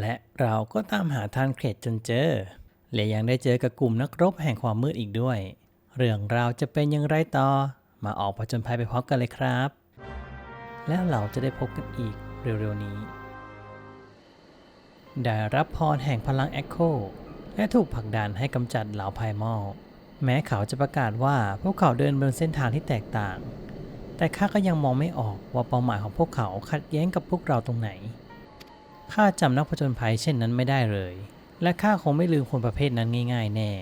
และเราก็ตามหาทานเครดจนเจอ และยังได้เจอกับกลุ่มนักรบแห่งความมืดอีกด้วย เรื่องราวจะเป็นอย่างไรต่อ มาออกผจญภัยไปพร้อมกันเลยครับ แล้วเราจะได้พบกันอีกเร็วๆนี้ ได้รับพรแห่งพลังแอคโคและถูกผลักดันให้กำจัดเหล่าไพมอลแม้เขาจะประกาศว่าพวกเขาเดินบนเส้นทางที่แตกต่าง แต่ข้าก็ยังมองไม่ออกว่าเป้าหมายของพวกเขาขัดแย้งกับพวกเราตรงไหน ข้าจำนักผจญภัยเช่นนั้นไม่ได้เลย และข้าคงไม่ลืมคนประเภทนั้นง่าย ๆ แน่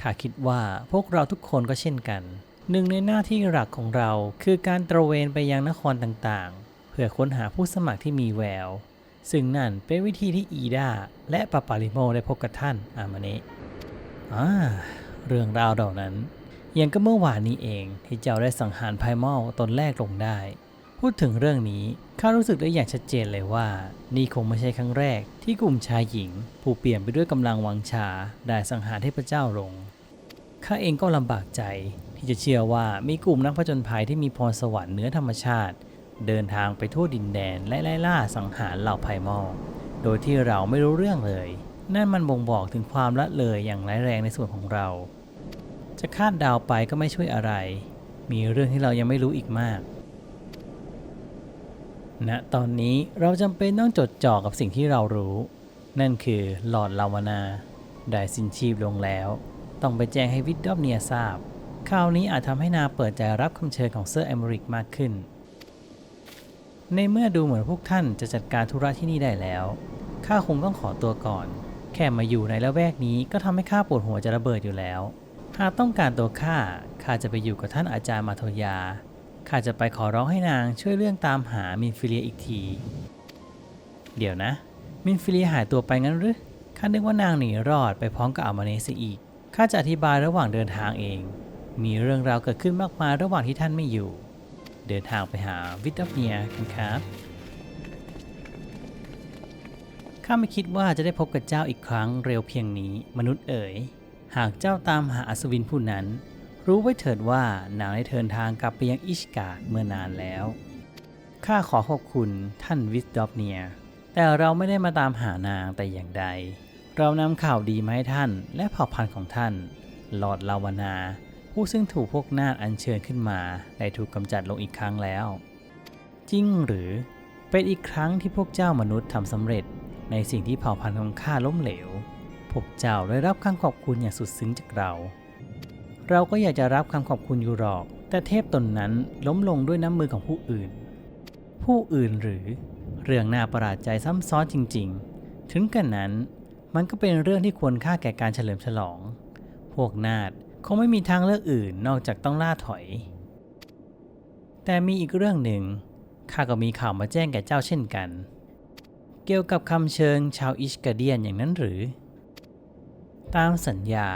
ข้าคิดว่าพวกเราทุกคนก็เช่นกัน หนึ่งในหน้าที่หลักของเราคือการตระเวนไปยังนครต่างๆ เพื่อค้นหาผู้สมัครที่มีแวว ซึ่งนั่นเป็นวิธีที่อีดาและปาปาริโมได้พบกับท่านอามาเนะอ่าเรื่องราวเหล่านั้นยังก็เมื่อวานนี้เองที่เจ้าได้สังหารไพมอลตนแรกลงได้ พูดถึงเรื่องนี้ข้ารู้สึกได้อย่างชัดเจนเลยว่า นี่คงไม่ใช่ครั้งแรก ที่กลุ่มชายหญิง ผู้เปลี่ยนไปด้วยกำลังวังชาได้สังหารเทพเจ้าลงข้าเองก็ลำบากใจ ที่จะเชื่อว่ามีกลุ่มนักผจญภัยที่มีพรสวรรค์เหนือธรรมชาติ เดินทางไปทั่วดินแดนและไล่ล่าสังหารเหล่าไพมอลโดยที่เราไม่รู้เรื่องเลย นั่นมันบ่งบอกถึงความละเลยอย่างร้ายแรงในส่วนของเรา จะคาดเดาวไปก็ไม่ช่วยอะไร มีเรื่องที่เรายังไม่รู้อีกมาก ณตอนนี้เราจำเป็นต้องจดจ่อกับสิ่งที่เรารู้ นั่นคือหลอดลาวนา ได้สิ้นชีพลงแล้ว ต้องไปแจ้งให้วิดดอบเนียทราบ คราวนี้อาจทำให้นาเปิดใจรับคำเชิญของเซอร์แอมริกมากขึ้น ในเมื่อดูเหมือนพวกท่านจะจัดการธุระที่นี่ได้แล้ว ข้าคงต้องขอตัวก่อน แค่มาอยู่ในละแวกนี้ก็ทำให้ข้าปวดหัวจะระเบิดอยู่แล้ว หากต้องการตัวข้า ข้าจะไปอยู่กับท่านอาจารย์มาโทยา ข้าจะไปขอร้องให้นางช่วยเรื่องตามหามินฟิเลียอีกที เดี๋ยวนะ มินฟิเลียหายตัวไปงั้นหรือข้านึกว่านางหนีรอดไปพร้อมกับอามาเนสอีกข้าจะอธิบายระหว่างเดินทางเอง มีเรื่องราวเกิดขึ้นมากมายระหว่างที่ท่านไม่อยู่ เดินทางไปหาวิตาเนียกันครับข้าไม่คิดว่าจะได้พบกับเจ้าอีกครั้งเร็วเพียงนี้ มนุษย์เอ๋ย หากเจ้าตามหาอัศวินผู้นั้น รู้ไว้เถิดว่านางได้เดินทางกลับไปยังอิชกาดเมื่อนานแล้ว ข้าขอขอบคุณท่านวิสดอฟเนีย แต่เราไม่ได้มาตามหานางแต่อย่างใด เรานำข่าวดีมาให้ท่านและเผ่าพันธุ์ของท่านลอร์ดลาวนา ผู้ซึ่งถูกพวกนาฏอัญเชิญขึ้นมาได้ถูกกำจัดลงอีกครั้งแล้ว จริงหรือเป็นอีกครั้งที่พวกเจ้ามนุษย์ทำสำเร็จ ในสิ่งที่เผ่าพันธุ์ของข้าล้มเหลว พวกเจ้าได้รับคำขอบคุณอย่างสุดซึ้งจากเรา เราก็อยากจะรับคำขอบคุณอยู่หรอก แต่เทพตนนั้นล้มลงด้วยน้ำมือของผู้อื่น ผู้อื่นหรือ เรื่องน่าประหลาดใจซ้ำซ้อนจริง ๆ ถึงกันนั้น มันก็เป็นเรื่องที่ควรค่าแก่การเฉลิมฉลอง พวกนาฏคงไม่มีทางเลือกอื่นนอกจากต้องล่าถอย แต่มีอีกเรื่องหนึ่งข้าก็มีข่าวมาแจ้งแก่เจ้าเช่นกัน เกี่ยวกับคำเชิญชาวอิชกาเดียนอย่างนั้นหรือ ตามสัญญา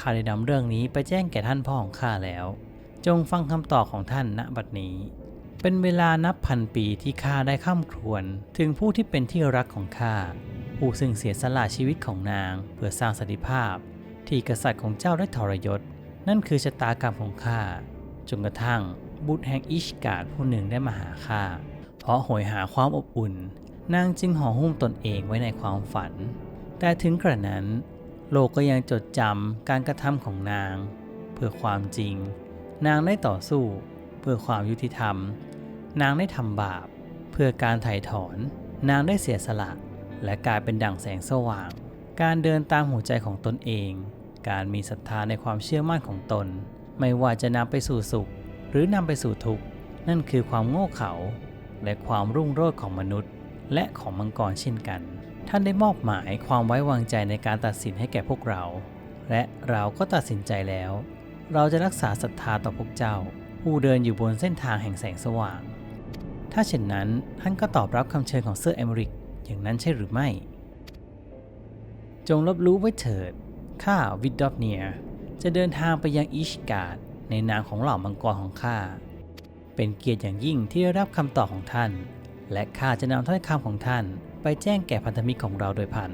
ข้าได้นำเรื่องนี้ไปแจ้งแก่ท่านพ่อของข้าแล้ว จงฟังคำตอบของท่านณบัดนี้ เป็นเวลานับพันปีที่ข้าได้ข้ามครวญถึงผู้ที่เป็นที่รักของข้าผู้ซึ่งเสียสละชีวิตของนาง เพื่อสร้างสันติภาพ ที่กษัตริย์ของเจ้าได้ทรยศ นั่นคือชะตากรรมของข้าจนกระทั่งบุตรแห่งอิชการ์ดผู้หนึ่งได้มาหาข้าเพราะโหยหาความอบอุ่น นางจึงห่อหุ้มตนเองไว้ในความฝัน แต่ถึงกระนั้น โลกก็ยังจดจำการกระทำของนาง เพื่อความจริง นางได้ต่อสู้ เพื่อความยุติธรรม นางได้ทำบาป เพื่อการไถ่ถอน นางได้เสียสละ และกลายเป็นดั่งแสงสว่าง การเดินตามหัวใจของตนเอง การมีศรัทธาในความเชื่อมั่นของตน ไม่ว่าจะนำไปสู่สุข หรือนำไปสู่ทุกข์นั่นคือความโง่เขลาและความรุ่งโรจน์ของมนุษย์ และของมังกรเช่นกัน ท่านได้มอบหมายความไว้วางใจในการตัดสินให้แก่พวกเรา และเราก็ตัดสินใจแล้ว เราจะรักษาศรัทธาต่อพวกเจ้า ผู้เดินอยู่บนเส้นทางแห่งแสงสว่าง ถ้าเช่นนั้นท่านก็ตอบรับคำเชิญของเซอร์แอมริกอย่างนั้นใช่หรือไม่ จงรับรู้ไว้เถิด ข้าวิดดอฟเนียจะเดินทางไปยังอิชการ์ดในนามของเหล่ามังกรของข้า เป็นเกียรติอย่างยิ่งที่ได้รับคำตอบของท่าน และข้าจะนำถ้อยคำของท่าน ไปแจ้งแก่พันธมิตรของเราโดยพัน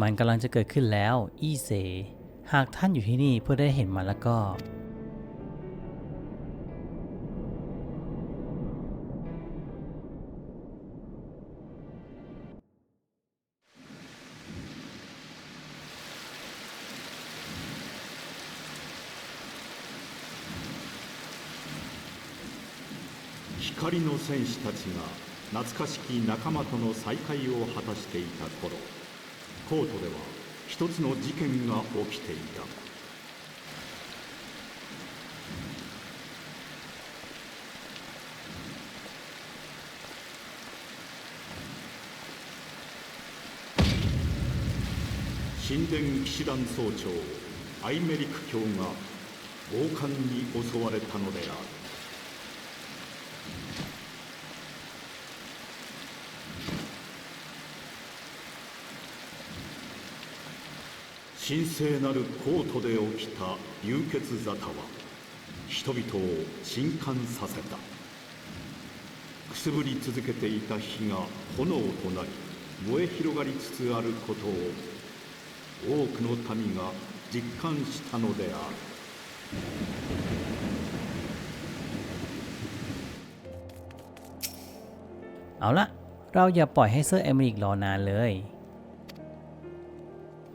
มันกำลังจะเกิดขึ้นแล้ว อีเส หากท่านอยู่ที่นี่เพื่อได้เห็นมันแล้วก็ 戦士たちが懐かしき仲間との再会を果たしていた頃コートでは一つの事件が起きていた。神殿騎士団総長アイメリク卿が暴漢に襲われたのである。神聖なるコートで起きた流血沙汰は人々を震撼させたくすぶり続けていた火が炎となり燃え広がりつつあることを多くの民が実感したのである เอาละเราอย่าปล่อยให้เซอร์เอเมริกรอนานเลย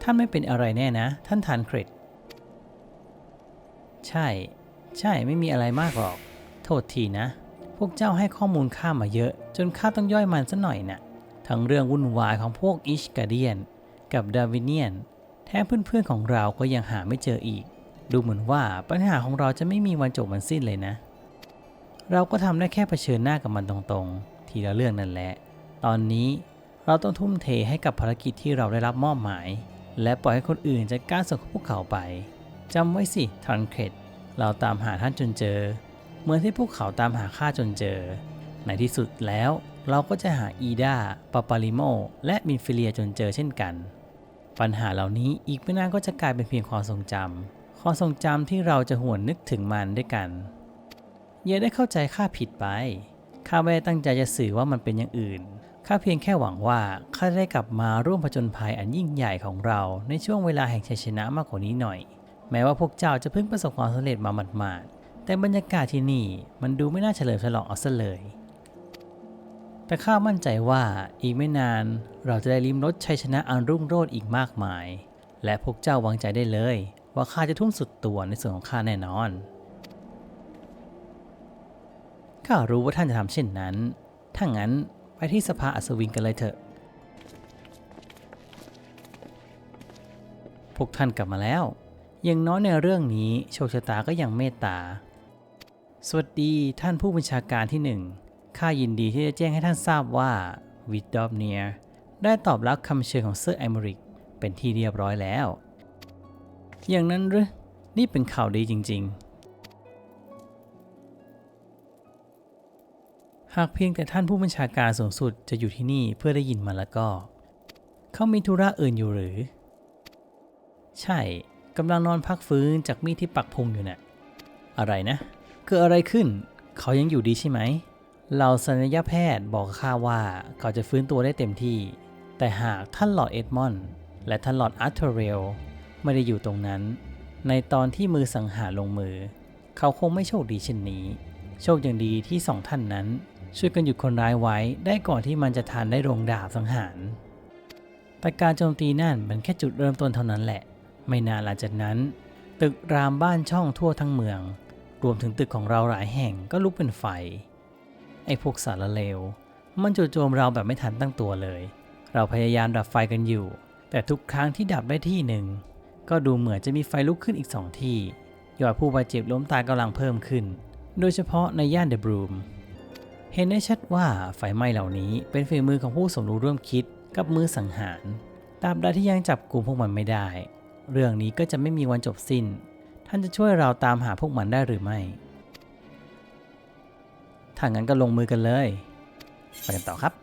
ท่านไม่เป็นอะไรแน่นะ ท่านทานเครดใช่ ใช่ไม่มีอะไรมากหรอก โทษทีนะ พวกเจ้าให้ข้อมูลข้ามาเยอะ จนข้าต้องย่อยมันซะหน่อยนะ่ะ ทั้งเรื่องวุ่นวายของพวกอิชกาเดียน กับดาวิเนียนแถมเพื่อนๆของเราก็ยังหาไม่เจออีก ดูเหมือนว่าปัญหาของเราจะไม่มีวันจบมันสิ้นเลยนะ เราก็ทำได้แค่เผชิญหน้ากับมันตรงๆ ทีละเรื่องนั่นแหละ ตอนนี้เราต้องทุ่มเทให้กับภารกิจที่เราได้รับมอบหมาย และปล่อยให้คนอื่นจัดการส่งพวกเขาไปจำไว้สิทรันเครดเราตามหาท่านจนเจอ เหมือนที่พวกเขาตามหาข้าจนเจอ ในที่สุดแล้วเราก็จะหาอีดาปาปาลิโม และมินฟิเลียจนเจอเช่นกัน ปัญหาเหล่านี้อีกไม่นานก็จะกลายเป็นเพียงความทรงจำความทรงจำที่เราจะหวนนึกถึงมันด้วยกันอย่าได้เข้าใจข้าผิดไปข้าไม่ได้ตั้งใจจะสื่อว่ามันเป็นอย่างอื่น ข้าเพียงแค่หวังว่าข้าจะได้กลับมาร่วมผจญภัยอันยิ่งใหญ่ของเราในช่วงเวลาแห่งชัยชนะมากกว่านี้หน่อย แม้ว่าพวกเจ้าจะเพิ่งประสบความสำเร็จมาหมาดๆแต่บรรยากาศที่นี่มันดูไม่น่าเฉลิมฉลองเอาซะเลย แต่ข้ามั่นใจว่าอีกไม่นานเราจะได้ลิ้มรสชัยชนะอันรุ่งโรจน์อีกมากมาย และพวกเจ้าวางใจได้เลย ว่าข้าจะทุ่มสุดตัวในส่วนของข้าแน่นอนข้ารู้ว่าท่านจะทำเช่นนั้นถ้างั้น ที่สภาอัศวินกันเลยเถอะ พวกท่านกลับมาแล้วอย่างน้อยในเรื่องนี้โชคชะตาก็ยังเมตตา สวัสดีท่านผู้บัญชาการที่หนึ่งข้ายินดีที่จะแจ้งให้ท่านทราบว่าวิดดอฟเนียได้ตอบรับคำเชิญของเซอร์ไอมริก เป็นที่เรียบร้อยแล้ว อย่างนั้นหรือนี่เป็นข่าวดีจริง ๆ หากเพียงแต่ท่านผู้บัญชาการสูงสุดจะอยู่ที่นี่เพื่อได้ยินมาแล้วก็ เขามีธุระอื่นอยู่หรือ ใช่กำลังนอนพักฟื้นจากมีดที่ปักพุงอยู่น่ะอะไรนะ เกิดอะไรขึ้น เขายังอยู่ดีใช่ไหมเราศัลยแพทย์บอกข้าว่าเขาจะฟื้นตัวได้เต็มที่ แต่หากท่านหลอดเอ็ดมอนด์และท่านหลอดอาร์เทอร์เรลไม่ได้อยู่ตรงนั้น ในตอนที่มือสังหารลงมือ เขาคงไม่โชคดีเช่นนี้ โชคอย่างดีที่สองท่านนั้น ช่วยกันหยุดคนร้ายไว้ได้ก่อนที่มันจะทันได้ลงดาบสังหาร แต่การโจมตีนั่นมันแค่จุดเริ่มต้นเท่านั้นแหละ ไม่นานหลังจากนั้น ตึกรามบ้านช่องทั่วทั้งเมือง รวมถึงตึกของเราหลายแห่งก็ลุกเป็นไฟ ไอ้พวกสารเลว มันจู่โจมเราแบบไม่ทันตั้งตัวเลย เราพยายามดับไฟกันอยู่ แต่ทุกครั้งที่ดับได้ที่หนึ่งก็ดูเหมือนจะมีไฟลุกขึ้นอีกสองที่ยอดผู้บาดเจ็บล้มตายกำลังเพิ่มขึ้น โดยเฉพาะในย่านเดอะบรูม เห็นได้ชัดว่าไฟไหม้เหล่านี้เป็นฝีมือของผู้สมรู้ร่วมคิดกับมือสังหาร ตราบใดที่ยังจับกลุ่มพวกมันไม่ได้ เรื่องนี้ก็จะไม่มีวันจบสิ้น ท่านจะช่วยเราตามหาพวกมันได้หรือไม่ ถ้างั้นก็ลงมือกันเลย ไปกันต่อครับ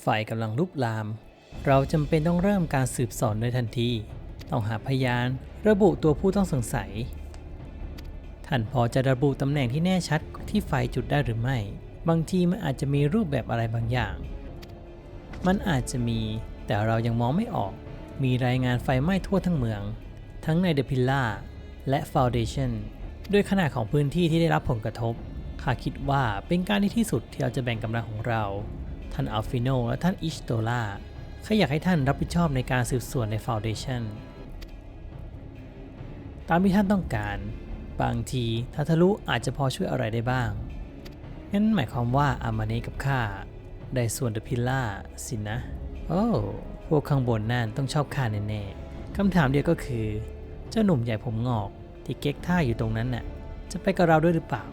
ไฟกำลังลุกลาม เราจำเป็นต้องเริ่มการสืบสวนในทันที ต้องหาพยาน ระบุตัวผู้ต้องสงสัย ท่านพอจะระบุตำแหน่งที่แน่ชัดที่ไฟจุดได้หรือไม่ บางทีมันอาจจะมีรูปแบบอะไรบางอย่าง มันอาจจะมี แต่เรายังมองไม่ออก มีรายงานไฟไหม้ทั่วทั้งเมือง ทั้งในเดอะพิลล่าและฟ u วเดชันด้วยขนาดของพื้นที่ที่ได้รับผลกระทบข้าคิดว่าเป็นการที่ที่สุดที่เราจะแบ่งกำลังของเรา ท่านอัลฟิโนและท่านอิชโตลาข้าอยากให้ท่านรับผิดชอบในการสืบสวนในฟ u วเดชันตามที่ท่านต้องการ บางทีทาทารุอาจจะพอช่วยอะไรได้บ้างงั้นหมายความว่าอามาเนะกับข้าได้ส่วนเดอะพิลล่าสินะ โอ้พวกข้างบนนั่นต้องชอบข้าแน่ๆคำถามเดียวก็คือ เจ้าหนุ่มใหญ่ผมงอกที่เก๊กท่าอยู่ตรงนั้นน่ะจะไปกับเราด้วยหรือเปล่า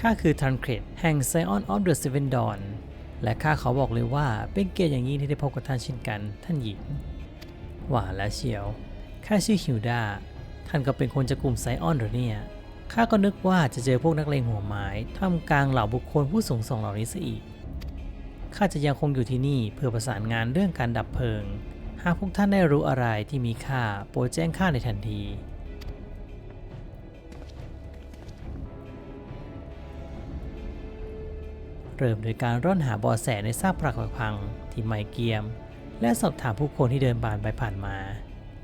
ข้าคือทันเครดแห่ง Scion of the Seven Dawn และข้าขอบอกเลยว่าเป็นเกียรติอย่างยิ่งที่ได้พบกับท่านเช่นกัน ท่านหญิงหว่าแล้วเชียวข้าชื่อฮิวดา ท่านก็เป็นคนจากกลุ่มไซออนหรือเนี่ย ข้าก็นึกว่าจะเจอพวกนักเลงหัวไม้ท่ามกลางเหล่าบุคคลผู้สูงส่งเหล่านี้ซะอีก ข้าจะยังคงอยู่ที่นี่เพื่อประสานงานเรื่องการดับเพลิง หากพวกท่านได้รู้อะไรที่มีค่าโปรดแจ้งข้าในทันทีเริ่มโดยการร่อนหาบอแสในซากปรักหักพังที่ไมเกียม และสอบถามผู้คนที่เดินผ่านไปผ่านมา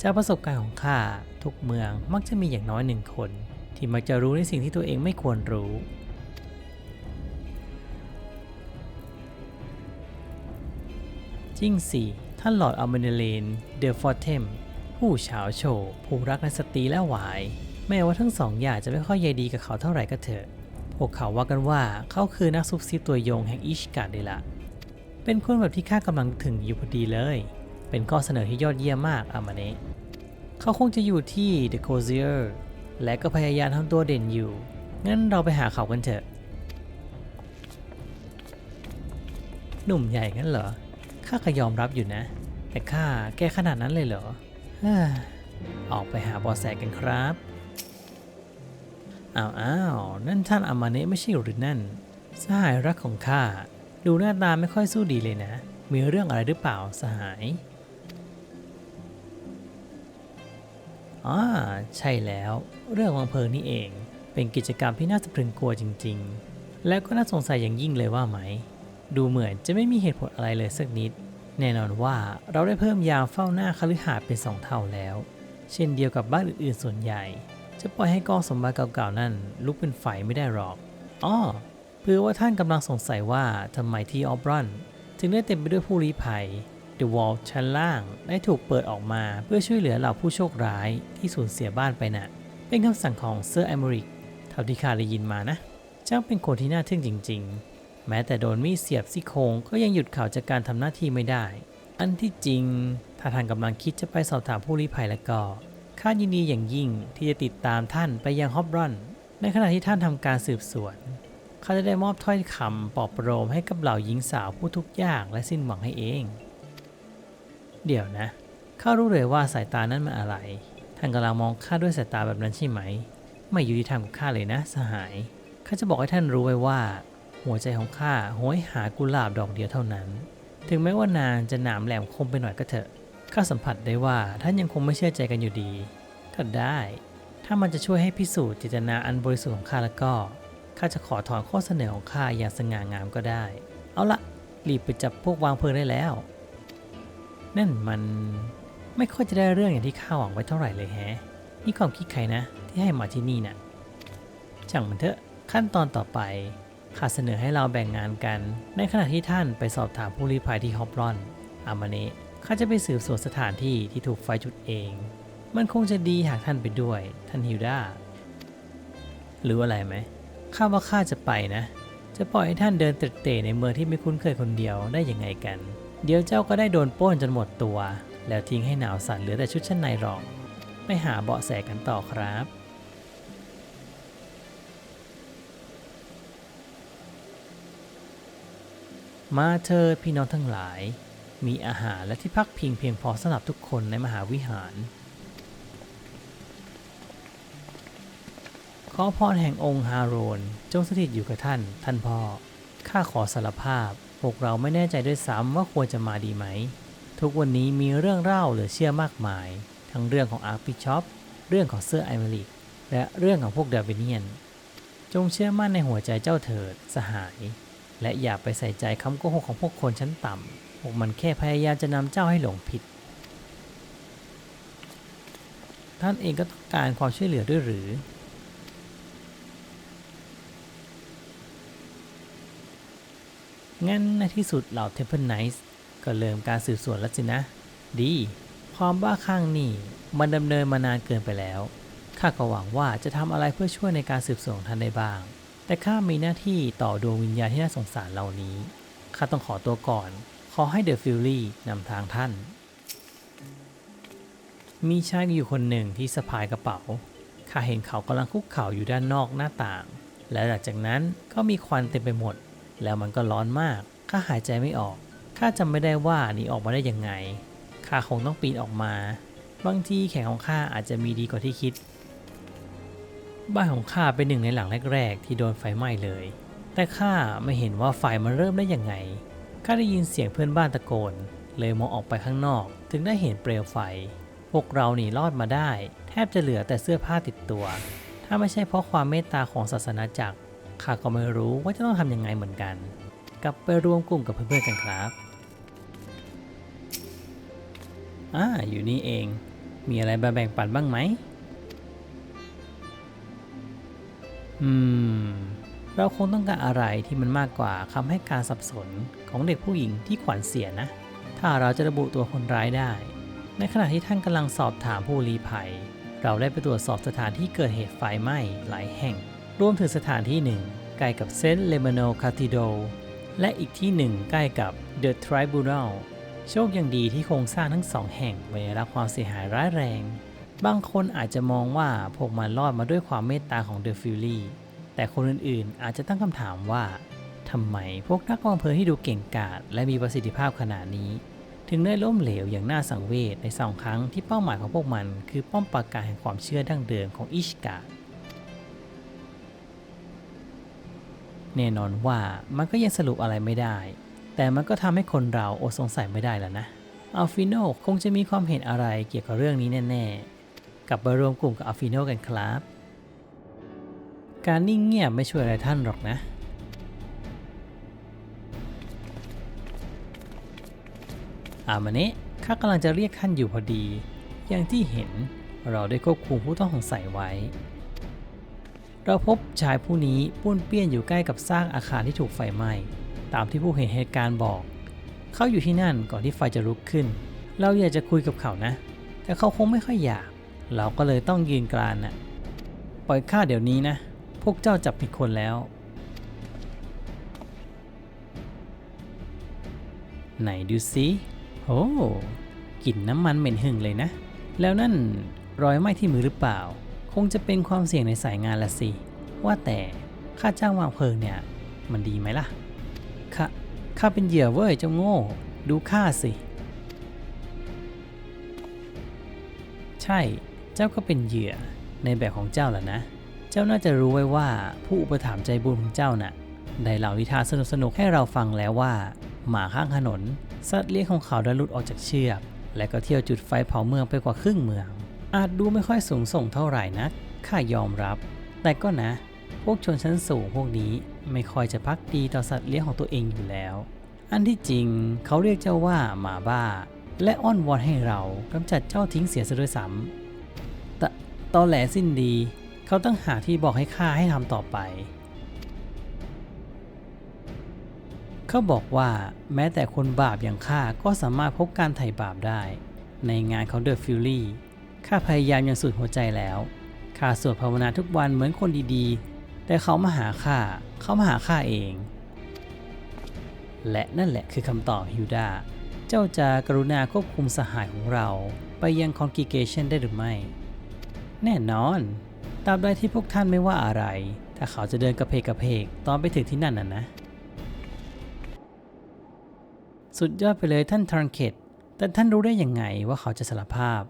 จากประสบการณ์ของข้าทุกเมืองมักจะมีอย่างน้อยหนึ่งคน ที่มักจะรู้ในสิ่งที่ตัวเองไม่ควรรู้ จริงสิท่านหลอดอัลเมเนเลนเดลฟอร์เทมผู้เฉาโฉวผู้รักในสตรีและหวาย แม้ว่าทั้งสองอย่างจะไม่ค่อยใยดีกับเขาเท่าไหร่ก็เถอะ พวกเขาว่ากันว่าเขาคือนักซุบซิบตัวยงแห่งอิชการ์ดเลยละเป็นคนแบบที่ข้ากำลังถึงอยู่พอดีเลย เป็นข้อเสนอที่ยอดเยี่ยมมากอามาเนะ เขาคงจะอยู่ที่ The Cozier และก็พยายามทำตัวเด่นอยู่ งั้นเราไปหาเขากันเถอะ หนุ่มใหญ่งั้นเหรอ ข้าก็ยอมรับอยู่นะ แต่ข้าแกขนาดนั้นเลยเหรอฮ้อออกไปหาบอแสกันครับอ้าวอ้าวนั่นท่านอามาเนะไม่ใช่หรือนั่น สหายรักของข้า ดูหน้าตาไม่ค่อยสู้ดีเลยนะ มีเรื่องอะไรหรือเปล่าสหาย อ่าใช่แล้ว เรื่องวางเพลิงนี่เอง เป็นกิจกรรมที่น่าสะพรึงกลัวจริง ๆ และก็น่าสงสัยอย่างยิ่งเลยว่าไหม ดูเหมือนจะไม่มีเหตุผลอะไรเลยสักนิด แน่นอนว่าเราได้เพิ่มยามเฝ้าหน้าคฤหาสน์เป็นสองเท่าแล้ว เช่นเดียวกับบ้านอื่นๆส่วนใหญ่ จะปล่อยให้กองสมบัติเก่าๆนั่นลุกเป็นไฟไม่ได้หรอกอ้อเพื่อว่าท่านกำลังสงสัยว่าทำไมที่ออฟรอนถึงได้เต็มไปด้วยผู้ลี้ภัย The Wall ชั้นล่างได้ถูกเปิดออกมาเพื่อช่วยเหลือเหล่าผู้โชคร้ายที่สูญเสียบ้านไปน่ะ เป็นคำสั่งของเซอร์แอมริก เท่าที่ข้าได้ยินมานะช่างเป็นคนที่น่าทึ่งจริง ๆ แม้แต่โดนมีดเสียบซี่โครงก็ยังหยุดเขาจากการทำหน้าที่ไม่ได้ อันที่จริง ถ้าท่านกำลังคิดจะไปสอบถามผู้ลี้ภัยแล้วก็ข้ายินดีอย่างยิ่งที่จะติดตามท่านไปยังฮอบรอน ในขณะที่ท่านทำการสืบสวนข้าจะได้มอบถ้อยคำปลอบประโลมให้กับเหล่าหญิงสาวผู้ทุกข์ยากและสิ้นหวังให้เอง เดี๋ยวนะ ข้ารู้เลยว่าสายตานั้นมันอะไร ท่านกำลังมองข้าด้วยสายตาแบบนั้นใช่ไหม ไม่ยุติธรรมกับข้าเลยนะ สหาย ข้าจะบอกให้ท่านรู้ไว้ว่า หัวใจของข้าโหยหากุหลาบดอกเดียวเท่านั้น ถึงแม้ว่านางจะหนามแหลมคมไปหน่อยก็เถอะ ข้าสัมผัสได้ว่าท่านยังคงไม่เชื่อใจกันอยู่ดีก็ได้ ถ้ามันจะช่วยให้พิสูจน์เจตนาอันบริสุทธิ์ของข้าแล้วก็ ข้าจะขอถอนข้อเสนอของข้าอย่างสง่างามก็ได้ เอาละรีบไปจับพวกวางเพลิงได้แล้ว นั่นมันไม่ค่อยจะได้เรื่องอย่างที่ข้าหวังไว้เท่าไหร่เลยแฮะ นี่ความคิดใครนะ ที่ให้มาที่นี่น่ะช่างมันเถอะขั้นตอนต่อไปข้าเสนอให้เราแบ่งงานกัน ในขณะที่ท่านไปสอบถามผู้ลี้ภัยที่ฮอปรอน อามาเนะข้าจะไปสืบสวนสถานที่ที่ถูกไฟจุดเอง มันคงจะดีหากท่านไปด้วย ท่านฮิวดาหรืออะไรไหมข้าว่าข้าจะไปนะ จะปล่อยให้ท่านเดินเตะในเมืองที่ไม่คุ้นเคยคนเดียวได้ยังไงกัน เดี๋ยวเจ้าก็ได้โดนป้นจนหมดตัว แล้วทิ้งให้หนาวสั่นเหลือแต่ชุดชั้นในรอกไปหาเบาะแสกันต่อครับมาเธอพี่น้องทั้งหลาย มีอาหารและที่พักพิงเพียงพอสำหรับทุกคนในมหาวิหาร ขอพรแห่งองค์ฮาโรนจงสถิตอยู่กับท่าน ท่านพ่อ ข้าขอสารภาพ วกเราไม่แน่ใจด้วยซ้ำว่าควรจะมาดีไหม ทุกวันนี้มีเรื่องเล่าเหลือเชื่อมากมาย ทั้งเรื่องของอาร์พิชอปเรื่องของเซอร์ไอเมริกและเรื่องของพวกเดวิเนียน จงเชื่อมั่นในหัวใจเจ้าเถิดสหาย และอย่าไปใส่ใจคำโกหกของพวกคนชั้นต่ำพวกมันแค่พยายามจะนำเจ้าให้หลงผิด ท่านเองก็ต้องการความช่วยเหลือด้วยหรือ งั้นในที่สุดเหล่า Temple Knights ก็เริ่มการสืบสวนแล้วสินะ ดีความบ้าคลั่งนี่มันดำเนินมานานเกินไปแล้ว ข้าก็หวังว่าจะทำอะไรเพื่อช่วยในการสืบสวนท่านได้บ้าง แต่ข้ามีหน้าที่ต่อดวงวิญญาณที่น่าสงสารเหล่านี้ ข้าต้องขอตัวก่อน ขอให้เดอะฟิลลี่นำทางท่าน มีชายอยู่คนหนึ่งที่สะพายกระเป๋า ข้าเห็นเขากำลังคุกเข่าอยู่ด้านนอกหน้าต่าง และหลังจากนั้นก็มีควันเต็มไปหมด แล้วมันก็ร้อนมาก ข้าหายใจไม่ออก ข้าจำไม่ได้ว่าหนีออกมาได้ยังไง ข้าคงต้องปีนออกมา บางทีแขนของข้าอาจจะมีดีกว่าที่คิด บ้านของข้าเป็นหนึ่งในหลังแรก ๆ ที่โดนไฟไหม้เลย แต่ข้าไม่เห็นว่าไฟมันเริ่มได้ยังไง ข้าได้ยินเสียงเพื่อนบ้านตะโกน เลยมองออกไปข้างนอก ถึงได้เห็นเปลวไฟ พวกเราหนีรอดมาได้ แทบจะเหลือแต่เสื้อผ้าติดตัว ถ้าไม่ใช่เพราะความเมตตาของศาสนาจักร ข้าก็ไม่รู้ว่าจะต้องทำยังไงเหมือนกัน กลับไปรวมกลุ่มกับเพื่อนๆกันครับอ่าอยู่นี่เอง มีอะไรมาแบ่งปันบ้างไหมอืม เราคงต้องการอะไรที่มันมากกว่าคำให้การสับสนของเด็กผู้หญิงที่ขวัญเสียนะ ถ้าเราจะระบุตัวคนร้ายได้ ในขณะที่ท่านกำลังสอบถามผู้ลี้ภัย เราได้ไปตรวจสอบสถานที่เกิดเหตุไฟไหม้หลายแห่ง รวมถึงสถานที่หนึ่งใกล้กับเซนต์เลมานโนคาติโดและอีกที่หนึ่งใกล้กับ The Tribunal โชคยังดีที่โครงสร้างทั้งสองแห่งไม่ได้รับความเสียหายร้ายแรง บางคนอาจจะมองว่าพวกมันรอดมาด้วยความเมตตาของเดอะฟิลลี่แต่คนอื่นๆ อาจจะตั้งคำถามว่าทำไมพวกนักวางเพลิงที่ดูเก่งกาจและมีประสิทธิภาพขนาดนี้ ถึงได้ล้มเหลวอย่างน่าสังเวชในสองครั้งที่เป้าหมายของพวกมัน คือป้อมปราการแห่งความเชื่อดั้งเดิมของอิชกา แน่นอนว่ามันก็ยังสรุปอะไรไม่ได้ แต่มันก็ทำให้คนเราอดสงสัยไม่ได้แล้วนะอัลฟิโนคงจะมีความเห็นอะไรเกี่ยวกับเรื่องนี้แน่ๆ กลับมารวมกลุ่มกับอัลฟิโนกันครับ การนิ่งเงียบไม่ช่วยอะไรท่านหรอกนะอามาเนะข้ากำลังจะเรียกท่านอยู่พอดี อย่างที่เห็นเราได้ควบคุมผู้ต้องสงสัยไว้ เราพบชายผู้นี้ป้วนเปี้ยนอยู่ใกล้กับซากอาคารที่ถูกไฟไหม้ตามที่ผู้เห็นเหตุการณ์บอก เขาอยู่ที่นั่นก่อนที่ไฟจะลุกขึ้น เราอยากจะคุยกับเขานะ แต่เขาคงไม่ค่อยอยาก เราก็เลยต้องยืนกรานน่ะปล่อยข้าเดี๋ยวนี้นะ พวกเจ้าจับผิดคนแล้ว ไหนดูสิโอ้กลิ่นน้ำมันเหม็นหึ่งเลยนะ แล้วนั่นรอยไหม้ที่มือหรือเปล่า คงจะเป็นความเสี่ยงในสายงานละสิ ว่าแต่ค่าจ้างวางเพลิงเนี่ย มันดีไหมล่ะข้าข้าเป็นเหยื่อเว้ยเจ้าโง่ ดูข้าสิ ใช่ เจ้าก็เป็นเหยื่อในแบบของเจ้าแหละนะ เจ้าน่าจะรู้ไว้ว่าผู้อุปถัมภ์ใจบุญของเจ้าน่ะ ได้เล่านิทานสนุกๆให้เราฟังแล้วว่า หมาข้างถนน สัตว์เลี้ยงของเขาได้หลุดออกจากเชือก และก็เที่ยวจุดไฟเผาเมืองไปกว่าครึ่งเมือง อาจดูไม่ค่อยสูงส่งเท่าไหร่นัก ข้ายอมรับ แต่ก็นะ พวกชนชั้นสูงพวกนี้ไม่ค่อยจะพักดีต่อสัตว์เลี้ยงของตัวเองอยู่แล้ว อันที่จริงเขาเรียกเจ้าว่าหมาบ้า และอ้อนวอนให้เรากำจัดเจ้าทิ้งเสียซะด้วยซ้ำแต่ตอนแหลสิ้นดี เขาตั้งหากที่บอกให้ข้าให้ทำต่อไป เขาบอกว่าแม้แต่คนบาปอย่างข้าก็สามารถพบการไถ่บาปได้ ในงานเของเดอะฟิลลี่ ข้าพยายามอย่างสุดหัวใจแล้ว ข้าสวดภาวนาทุกวันเหมือนคนดีๆ แต่เขามาหาข้า เขามาหาข้าเอง และนั่นแหละคือคำตอบฮิวดา เจ้าจะกรุณาควบคุมสหายของเราไปยังคอนกิเกชันได้หรือไม่ แน่นอนตราบใดที่พวกท่านไม่ว่าอะไร ถ้าเขาจะเดินกระเพกกระเพกตอนไปถึงที่นั่นน่ะนะ สุดยอดไปเลยท่านทรังเกตแต่ท่านรู้ได้ยังไงว่าเขาจะสารภาพ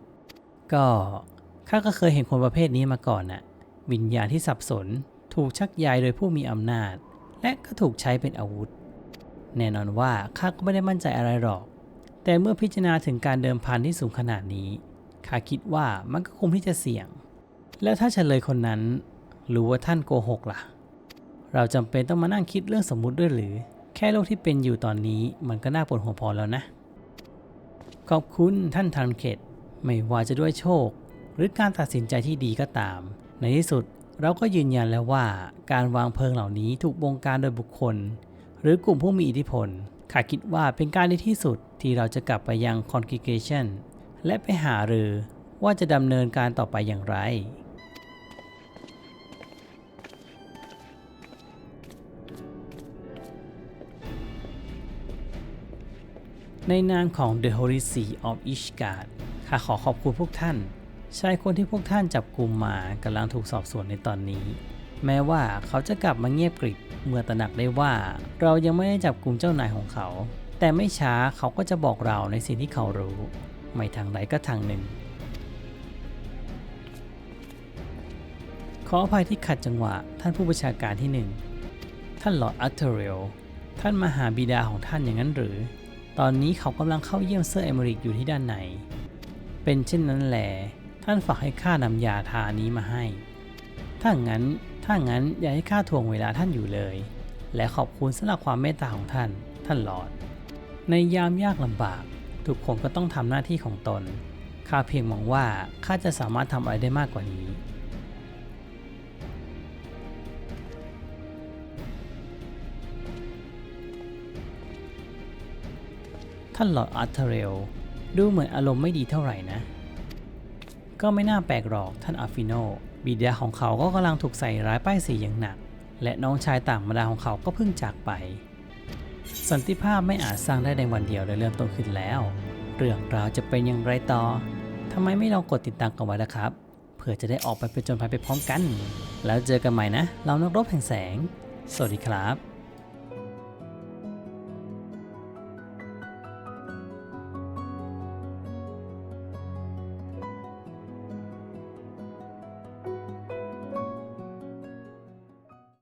ก็ข้าก็เคยเห็นคนประเภทนี้มาก่อนน่ะ วิญญาณที่สับสนถูกชักใยโดยผู้มีอำนาจ และก็ถูกใช้เป็นอาวุธ แน่นอนว่าข้าก็ไม่ได้มั่นใจอะไรหรอก แต่เมื่อพิจารณาถึงการเดิมพันที่สูงขนาดนี้ข้าคิดว่ามันก็คุ้มที่จะเสี่ยง แล้วถ้าเฉลยคนนั้นรู้ว่าท่านโกหกล่ะ เราจำเป็นต้องมานั่งคิดเรื่องสมมุติด้วยหรือ แค่โลกที่เป็นอยู่ตอนนี้มันก็น่าปวดหัวพอแล้วนะ ขอบคุณท่านทันเขต ไม่ว่าจะด้วยโชค หรือการตัดสินใจที่ดีก็ตาม ในที่สุดเราก็ยืนยันแล้วว่าการวางเพลิงเหล่านี้ถูกบงการโดยบุคคล หรือกลุ่มผู้มีอิทธิพลข้าคิดว่าเป็นการดีที่สุดที่เราจะกลับไปยัง Congregation และไปหารือว่าจะดำเนินการต่อไปอย่างไร ในนามของ The Holy See of Ishgard ข้าขอขอบคุณพวกท่าน ชายคนที่พวกท่านจับกลุ่มมากำลังถูกสอบสวนในตอนนี้ แม้ว่าเขาจะกลับมาเงียบกริบเมื่อตระหนักได้ว่า เรายังไม่ได้จับกลุ่มเจ้านายของเขา แต่ไม่ช้าเขาก็จะบอกเราในสิ่งที่เขารู้ ไม่ทางใดก็ทางหนึ่ง ขออภัยที่ขัดจังหวะท่านผู้บัญชาการที่หนึ่งท่านหลอดอัตเทเรลท่านมาหาบิดาของท่านอย่างนั้นหรือ ตอนนี้เขากำลังเข้าเยี่ยมเซอร์เอเมริกอยู่ที่ด้านใน เป็นเช่นนั้นแหละท่านฝากให้ข้านำยาทานี้มาให้ ถ้างั้น ถ้างั้นอย่าให้ข้าทวงเวลาท่านอยู่เลย และขอบคุณสำหรับความเมตตาของท่าน ท่านหลอด ในยามยากลำบาก ทุกคนก็ต้องทำหน้าที่ของตน ข้าเพียงหวังว่าข้าจะสามารถทำอะไรได้มากกว่านี้ท่านหลอดอาร์เทเรล ดูเหมือนอารมณ์ไม่ดีเท่าไหร่นะ ก็ไม่น่าแปลกหรอกท่านอาฟิโน บิดาของเขาก็กำลังถูกใส่ร้ายป้ายสีอย่างหนัก และน้องชายต่างบรรดาของเขาก็เพิ่งจากไป สันติภาพไม่อาจสร้างได้ในวันเดียวและเริ่มต้นขึ้นแล้ว เรื่องราวจะเป็นอย่างไรต่อทำไมไม่ลองกดติดตามกันไว้นะครับ เพื่อจะได้ออกไปผจญภัยไปพร้อมกัน แล้วเจอกันใหม่นะเรานักรบแห่งแสง สวัสดีครับ